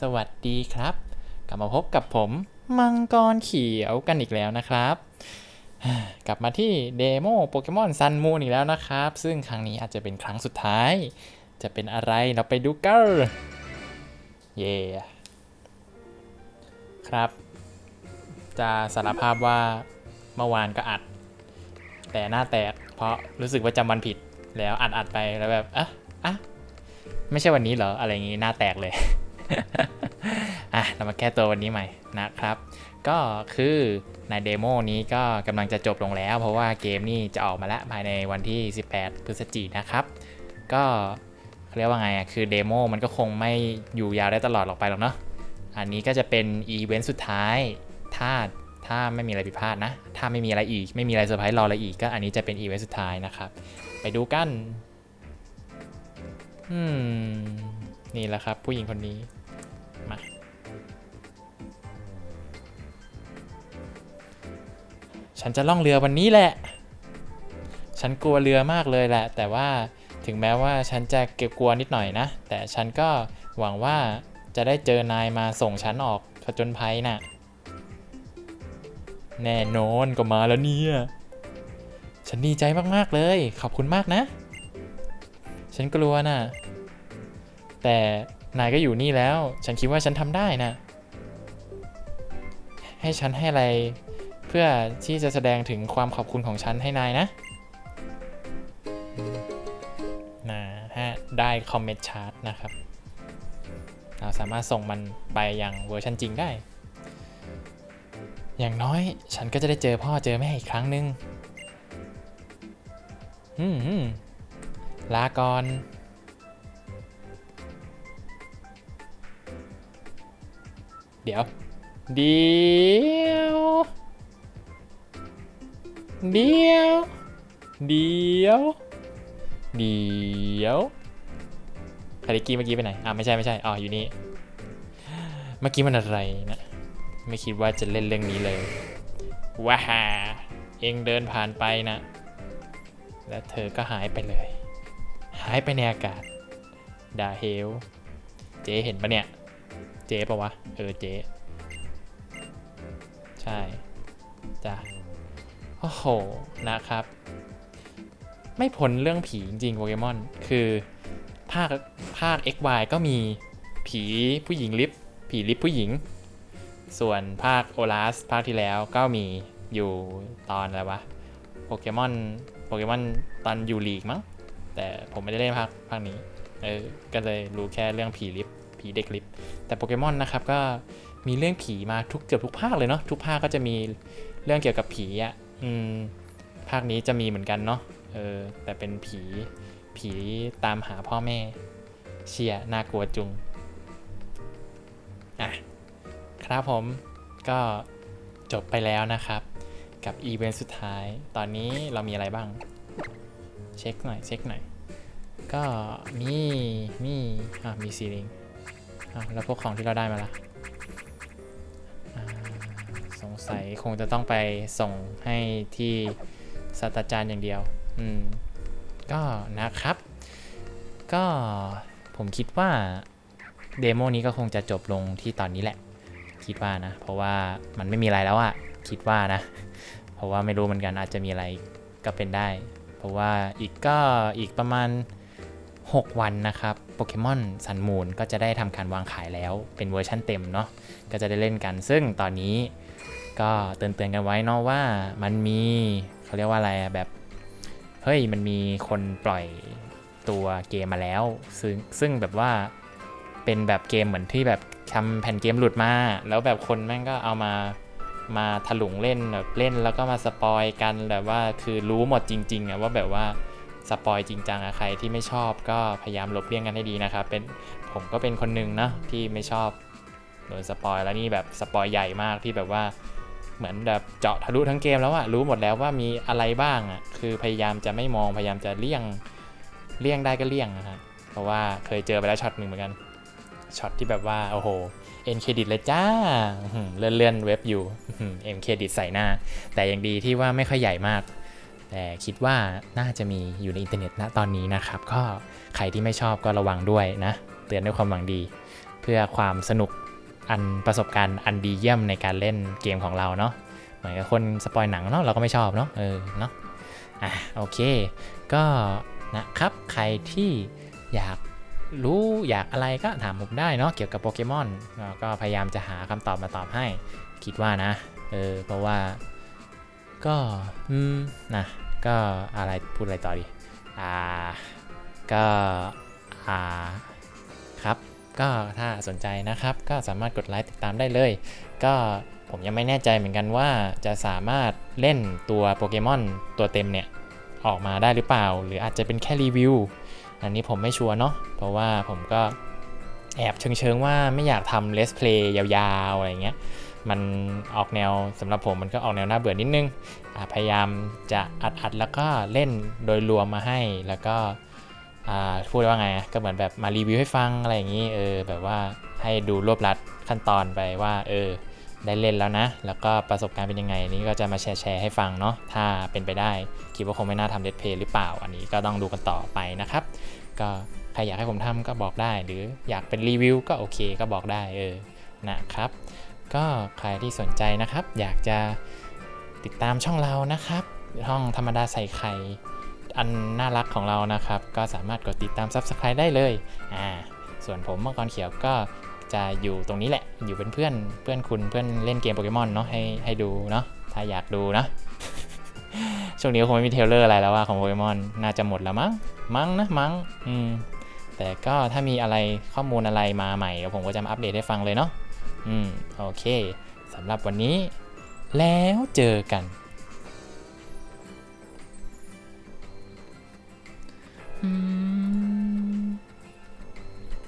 สวัสดีครับ กลับมาพบกับผมมังกรเขียวกันอีกแล้วนะครับ กลับมาที่เดโมโปเกมอนซันมูนอีกแล้วนะครับ ซึ่งครั้งนี้อาจจะเป็นครั้งสุดท้าย จะเป็นอะไรเราไปดูกันเย่ครับ จะสารภาพว่าเมื่อวานก็อัด แต่หน้าแตก เพราะรู้สึกว่าจำวันผิดแล้วอัดอัดไปแล้วแบบอะอะไม่ใช่วันนี้เหรอ อะไรอย่างงี้หน้าแตกเลย อะเรามาแก้ตัววันนี้ใหม่นะครับ ก็คือในเดโมนี้ก็กำลังจะจบลงแล้ว เพราะว่าเกมนี่จะออกมาแล้วภายในวันที่ 18 พฤศจิกายนะครับ ก็เขาเรียกว่าไงอะคือเดโมมันก็คงไม่อยู่ยาวได้ตลอดหรอกไปหรอกเนาะอันนี้ก็จะเป็นอีเวนต์สุดท้าย ถ้าถ้าไม่มีอะไรผิดพลาดนะ ถ้าไม่มีอะไรอีก ไม่มีอะไรเซอร์ไพรส์รออะไรอีก ก็อันนี้จะเป็นอีเวนต์สุดท้ายนะครับ ไปดูกัน อืม นี่แหละครับ ผู้หญิงคนนี้ ฉันจะล่องเรือวันนี้แหละ ฉันกลัวเรือมากเลยแหละ แต่ว่าถึงแม้ว่าฉันจะเก็บกลัวนิดหน่อยนะ แต่ฉันก็หวังว่าจะได้เจอนายมาส่งฉันออกผจญภัยน่ะ แน่นอนก็มาแล้วเนี่ย ฉันดีใจมากๆเลย ขอบคุณมากนะ ฉันกลัวน่ะ แต่นายก็อยู่นี่แล้ว ฉันคิดว่าฉันทำได้นะ ให้ฉันให้อะไร พื่อที่จะแสดงถึงความขอบคุณของฉันให้นายนะนะฮะได้คอมเมนต์ชาร์ตนะครับ เราสามารถส่งมันไปยังเวอร์ชันจริงได้ อย่างน้อยฉันก็จะได้เจอพ่อเจอแม่อีกครั้งหนึ่งอืมลาก่อนเดี๋ยว เดี๋ยว เดียวเดียวเดียวคาริกี้เมื่อกี้ไปไหนอ่าไม่ใช่ไม่ใช่อ๋ออยู่นี่เมื่อกี้มันอะไรนะไม่คิดว่าจะเล่นเรื่องนี้เลยว้าฮาเองเดินผ่านไปนะ แล้วเธอก็หายไปเลย หายไปในอากาศดาเฮลเจ๊เห็นปะเนี่ย เจ๊ปะวะ เออเจ๊ ใช่ จ้ะ โอ้โห นะครับ ไม่พ้นเรื่องผีจริงๆโปเกมอน คือภาคภาค XY ก็มีผีผู้หญิงลิฟต์ผีลิฟต์ผู้หญิง ส่วนภาคโอลาสภาคที่แล้วก็มีอยู่ตอนอะไรวะโปเกมอนโปเกมอนตอนอยู่ลีกมั้ง แต่ผมไม่ได้เล่นภาคภาคนี้ เออ ก็เลยรู้แค่เรื่องผีลิฟต์ผีเด็กลิฟต์แต่โปเกมอนนะครับก็มีเรื่องผีมาทุกเกือบทุกภาคเลยเนาะทุกภาคก็จะมีเรื่องเกี่ยวกับผีอะ่ะ อืมภาคนี้จะมีเหมือนกันเนาะเออ แต่เป็นผีผีตามหาพ่อแม่ เชียน่ากลัวจุงอะครับผมก็จบไปแล้วนะครับ กับอีเวนต์สุดท้าย ตอนนี้เรามีอะไรบ้าง เช็คหน่อยเช็คหน่อย ก็มี มีอะมีซีลิงอะแล้วพวกของที่เราได้มาละอ่า สงสัยคงจะต้องไปส่งให้ที่ศาสตราจารย์อย่างเดียว อืม ก็นะครับ ก็ผมคิดว่าเดโมนี้ก็คงจะจบลงที่ตอนนี้แหละ คิดว่านะ เพราะว่ามันไม่มีอะไรแล้วอะคิดว่านะ เพราะว่าไม่รู้เหมือนกันอาจจะมีอะไรก็เป็นได้ เพราะว่าอีกก็อีกประมาณ 6 วันนะครับโปเกมอนซันมูนก็จะได้ทำการวางขายแล้วเป็นเวอร์ชั่นเต็มเนาะก็จะได้เล่นกัน ซึ่งตอนนี้ ก็เตือนๆกันไว้เนาะว่ามันมีเขาเรียกว่าอะไรอะแบบเฮ้ยมันมีคนปล่อยตัวเกมมาแล้ว ซึ่งซึ่งแบบว่าเป็นแบบเกมเหมือนที่แบบทำแผ่นเกมหลุดมา แล้วแบบคนแม่งก็เอามามาถลุงเล่นแบบเล่นแล้วก็มาสปอยกันแบบว่าคือรู้หมดจริงๆอะว่าแบบว่าสปอยจริงจังอะใครที่ไม่ชอบก็พยายามลบเลี่ยงกันให้ดีนะครับเป็นผมก็เป็นคนหนึ่งนะที่ไม่ชอบโดนสปอยแล้วนี่แบบสปอยใหญ่มากที่แบบว่า เหมือนแบบเจาะทะลุทั้งเกมแล้วอะรู้หมดแล้วว่ามีอะไรบ้างอะคือพยายามจะไม่มองพยายามจะเลี่ยงเลี่ยงได้ก็เลี่ยงนะฮะเพราะว่าเคยเจอไปแล้วช็อตหนึ่งเหมือนกันช็อตที่แบบว่าโอ้โหเอ็นเครดิตเลยจ้าเลื่อนเลื่อนเว็บอยู่เอ็นเครดิตใส่หน้า แต่ยังดีที่ว่าไม่ค่อยใหญ่มาก แต่คิดว่าน่าจะมีอยู่ในอินเทอร์เน็ตณตอนนี้นะครับ ก็ใครที่ไม่ชอบก็ระวังด้วยนะ เตือนด้วยความหวังดี เพื่อความสนุก อันประสบการณ์อันดีเยี่ยมในการเล่นเกมของเราเนาะเหมือนกับคนสปอยหนังเนาะเราก็ไม่ชอบเนาะเออเนาะอะโอเค ก็นะครับใครที่อยากรู้อยากอะไรก็ถามผมได้เนาะเกี่ยวกับโปเกมอนเราก็พยายามจะหาคำตอบมาตอบให้ คิดว่านะเออเพราะว่าก็อืมนะก็อะไรพูดอะไรต่อดีอ่าก็อ่า ก็ถ้าสนใจนะครับ ก็สามารถกดไลค์ติดตามได้เลย ก็ผมยังไม่แน่ใจเหมือนกันว่าจะสามารถเล่นตัวโปเกมอนตัวเต็มเนี่ย ออกมาได้หรือเปล่า หรืออาจจะเป็นแค่รีวิว อันนี้ผมไม่ชัวร์เนาะเพราะว่าผมก็แอบเชิงๆว่าไม่อยากทำเลสเพลย์ยาวๆ อะไรเงี้ย มันออกแนวสำหรับผมมันก็ออกแนวน่าเบื่อนิดนึง พยายามจะอัดๆแล้วก็เล่นโดยรวมมาให้แล้วก็ พูดว่าไงอะก็เหมือนแบบมารีวิวให้ฟังอะไรอย่างนี้เออแบบว่าให้ดูรวบลัดขั้นตอนไปว่าเออได้เล่นแล้วนะ แล้วก็ประสบการณ์เป็นยังไงนนี้ก็จะมาแชร์แชร์ให้ฟังเนาะถ้าเป็นไปได้ คิดว่าคงไม่น่าทำเดทเพย์หรือเปล่า อันนี้ก็ต้องดูกันต่อไปนะครับ ก็ใครอยากให้ผมทำก็บอกได้ หรืออยากเป็นรีวิวก็โอเคก็บอกได้เออนะครับ ก็ใครที่สนใจนะครับ อยากจะติดตามช่องเรานะครับ ห้องธรรมดาใส่ไข่ อันน่ารักของเรานะครับ ก็สามารถกดติดตาม Subscribe ได้เลยอ่าส่วนผมมังกรเขียวก็จะอยู่ตรงนี้แหละ อยู่เป็นเพื่อนเพื่อนคุณเพื่อนเล่นเกมโปเกมอนเนาะให้ให้ดูเนาะถ้าอยากดูนะช่วงนี้คงไม่มีเทเลอร์อะไรแล้วว่าของโปเกมอนน่าจะหมดแล้วมั้งมั้งนะมั้งอืมแต่ก็ถ้ามีอะไรข้อมูลอะไรมาใหม่เดี๋ยวผมก็จะมาอัปเดตให้ฟังเลยเนาะอืมโอเคสำหรับวันนี้ แล้วเจอกัน อืม